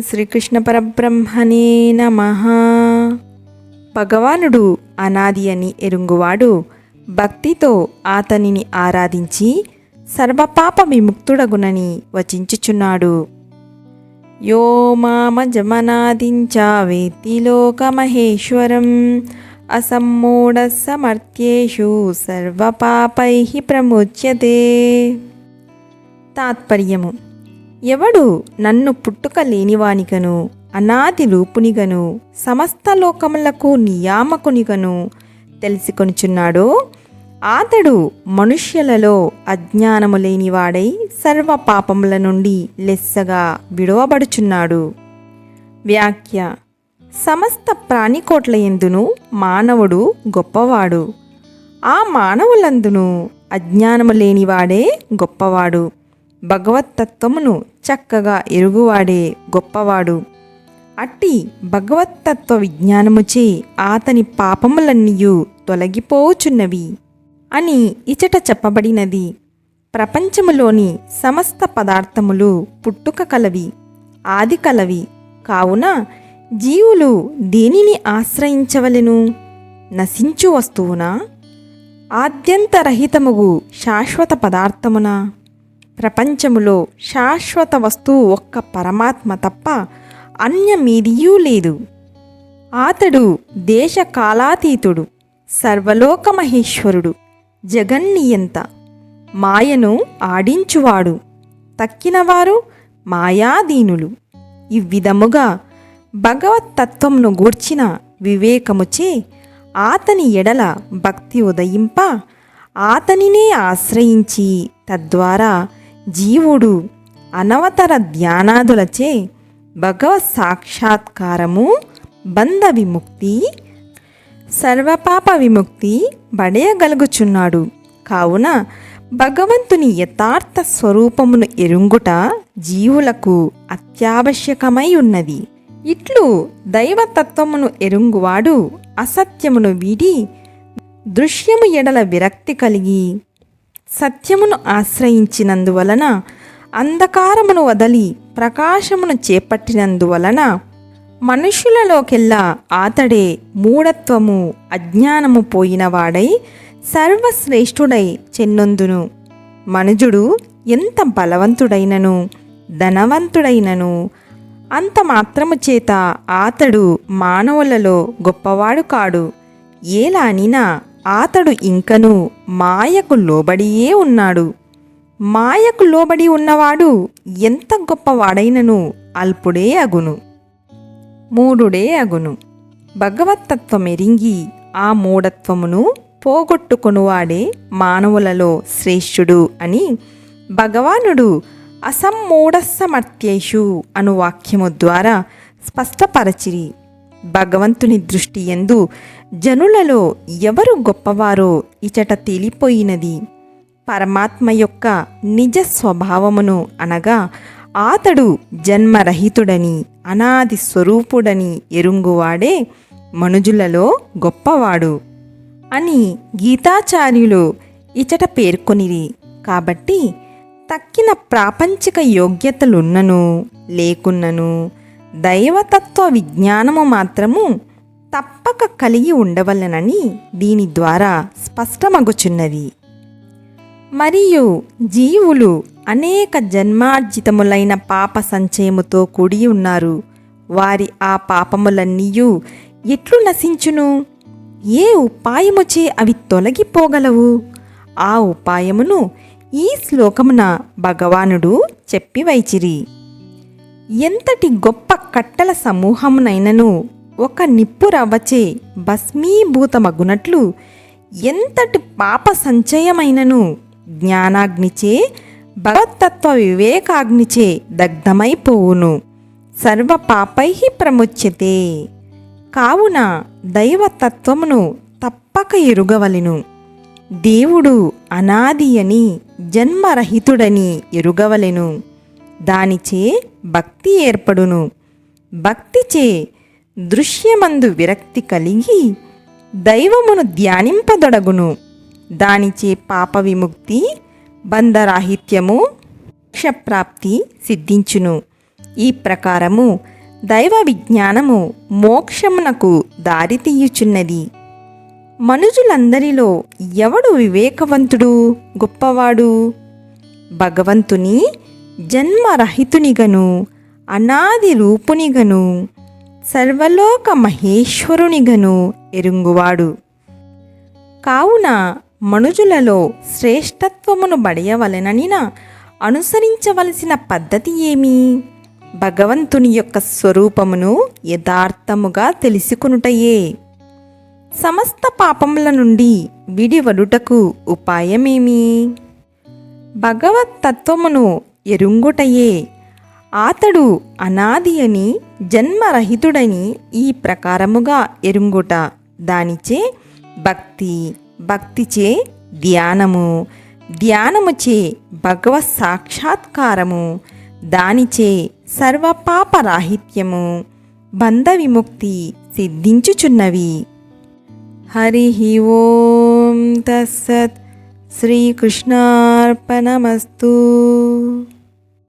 శ్రీకృష్ణ పరబ్రహ్మణే నమ. భగవానుడు అనాది అని ఎరుంగువాడు భక్తితో అతనిని ఆరాధించి సర్వపాప విముక్తుడగునని వచించుచున్నాడు. యో మామజమనాదించా వేత్తి లోకమహేశ్వరం అసమ్మూఢ సమర్థ్యేషు సర్వపాపై ప్రముచ్యతే. తాత్పర్యము ఎవడు నన్ను పుట్టుక లేనివానిగను అనాది రూపునిగను సమస్త లోకములకు నియామకునిగను తెలుసుకొనుచున్నాడో? అతడు మనుష్యులలో అజ్ఞానము లేనివాడై సర్వ పాపముల నుండి లెస్సగా విడువబడుచున్నాడు. వ్యాఖ్య. సమస్త ప్రాణికోట్ల ఎందును మానవుడు గొప్పవాడు. ఆ మానవులందును అజ్ఞానము లేనివాడే గొప్పవాడు. భగవత్తత్వమును చక్కగా ఎరుగువాడే గొప్పవాడు. అట్టి భగవత్తత్వ విజ్ఞానముచే అతని పాపములన్నీయు తొలగిపోచున్నవి అని ఇచట చెప్పబడినది. ప్రపంచములోని సమస్త పదార్థములు పుట్టుక కలవి ఆది కలవి. కావున జీవులు దేనిని ఆశ్రయించవలెను? నశించు వస్తువునా ఆద్యంతరహితముగు శాశ్వత పదార్థమున? ప్రపంచములో శాశ్వత వస్తువు ఒక్క పరమాత్మ తప్ప అన్యమీదియూ లేదు. అతడు దేశకాలాతీతుడు సర్వలోకమహేశ్వరుడు జగన్నియంత మాయను ఆడించువాడు తక్కినవారు మాయాదీనులు ఇవ్విధముగా భగవత్తత్వమును గూర్చిన వివేకముచే ఆతని ఎడల భక్తి ఉదయింప ఆతనినే ఆశ్రయించి తద్వారా జీవుడు అనవతర ధ్యానాదులచే భగవత్ సాక్షాత్కారము బంధ విముక్తి సర్వపాప విముక్తి బడయగలుగుచున్నాడు. కావున భగవంతుని యథార్థ స్వరూపమును ఎరుంగుట జీవులకు అత్యావశ్యకమై ఉన్నది. ఇట్లు దైవతత్వమును ఎరుంగువాడు అసత్యమును వీడి దృశ్యము ఎడల విరక్తి కలిగి సత్యమును ఆశ్రయించినందువలన అంధకారమును వదలి ప్రకాశమును చేపట్టినందువలన మనుషులలోకెల్లా ఆతడే మూఢత్వము అజ్ఞానము పోయినవాడై సర్వశ్రేష్ఠుడై చెన్నొందును. మనుజుడు ఎంత బలవంతుడైనను ధనవంతుడైనను అంత మాత్రము చేత ఆతడు మానవులలో గొప్పవాడు కాడు. ఏలానినా ఆతడు ఇంకను మాయకు లోబడియే ఉన్నాడు. మాయకు లోబడి ఉన్నవాడు ఎంత గొప్పవాడైనను అల్పుడే అగును. మూడుడే అగును. భగవత్తత్వమెరింగి ఆ మూఢత్వమును పోగొట్టుకొనువాడే మానవులలో శ్రేష్ఠుడు అని భగవానుడు అసమ్మూఢసమర్థ్యేషు అను వాక్యము ద్వారా స్పష్టపరచిరి. భగవంతుని దృష్టి ఎందు జనులలో ఎవరు గొప్పవారో ఇచట తేలిపోయినది. పరమాత్మ యొక్క నిజ స్వభావమును అనగా ఆతడు జన్మరహితుడని అనాది స్వరూపుడని ఎరుంగువాడే మనుజులలో గొప్పవాడు అని గీతాచార్యులు ఇచట పేర్కొనిరి. కాబట్టి తక్కిన ప్రాపంచిక యోగ్యతలున్నను లేకున్నను దైవతత్వ విజ్ఞానము మాత్రము తప్పక కలిగి ఉండవలనని దీని ద్వారా స్పష్టమగుచున్నది. మరియు జీవులు అనేక జన్మార్జితములైన పాప సంచయముతో కూడి ఉన్నారు. వారి ఆ పాపములన్నీయు ఎట్లు నశించును? ఏ ఉపాయముచే అవి తొలగిపోగలవు? ఆ ఉపాయమును ఈ శ్లోకమున భగవానుడు చెప్పి వైచిరి ఎంతటి గొప్ప కట్టల సమూహమునైనను ఒక నిప్పు రవ్వచే భస్మీభూతమగునట్లు ఎంతటి పాప సంచయమైనను జ్ఞానాగ్నిచే భగవత్తత్వ వివేకాగ్నిచే దగ్ధమైపోవును. సర్వ పాపై ప్రముచ్యతే. కావున దైవతత్వమును తప్పక ఎరుగవలెను. దేవుడు అనాది అని జన్మరహితుడని ఎరుగవలెను. దానిచే భక్తి ఏర్పడును. భక్తిచే దృశ్యమందు విరక్తి కలిగి దైవమును ధ్యానింపదొడగును. దానిచే పాప విముక్తి బంధరాహిత్యము మోక్షప్రాప్తి సిద్ధించును. ఈ ప్రకారము దైవ విజ్ఞానము మోక్షమునకు దారితీయుచున్నది. మనుజులందరిలో ఎవడు వివేకవంతుడు గొప్పవాడు? భగవంతుని జన్మరహితునిగను అనాది రూపునిగను సర్వలోక మహేశ్వరునిగను ఎరుంగువాడు. కావున మనుజులలో శ్రేష్టత్వమును బడయవలెననిన అనుసరించవలసిన పద్ధతి ఏమి? భగవంతుని యొక్క స్వరూపమును యథార్థముగా తెలుసుకునుటయే. సమస్త పాపముల నుండి విడివడుటకు ఉపాయమేమి? భగవత్ తత్వమును ఎరుంగుటయే. ఆతడు అనాది అని జన్మరహితుడని ఈ ప్రకారముగా ఎరుంగుట. దానిచే భక్తి భక్తిచే ధ్యానము. ధ్యానముచే భగవత్ సాక్షాత్కారము. దానిచే సర్వపాపరాహిత్యము. బంధ విముక్తి సిద్ధించుచున్నవి. హరి ఓం తస్సత్. శ్రీకృష్ణార్పణమస్తు.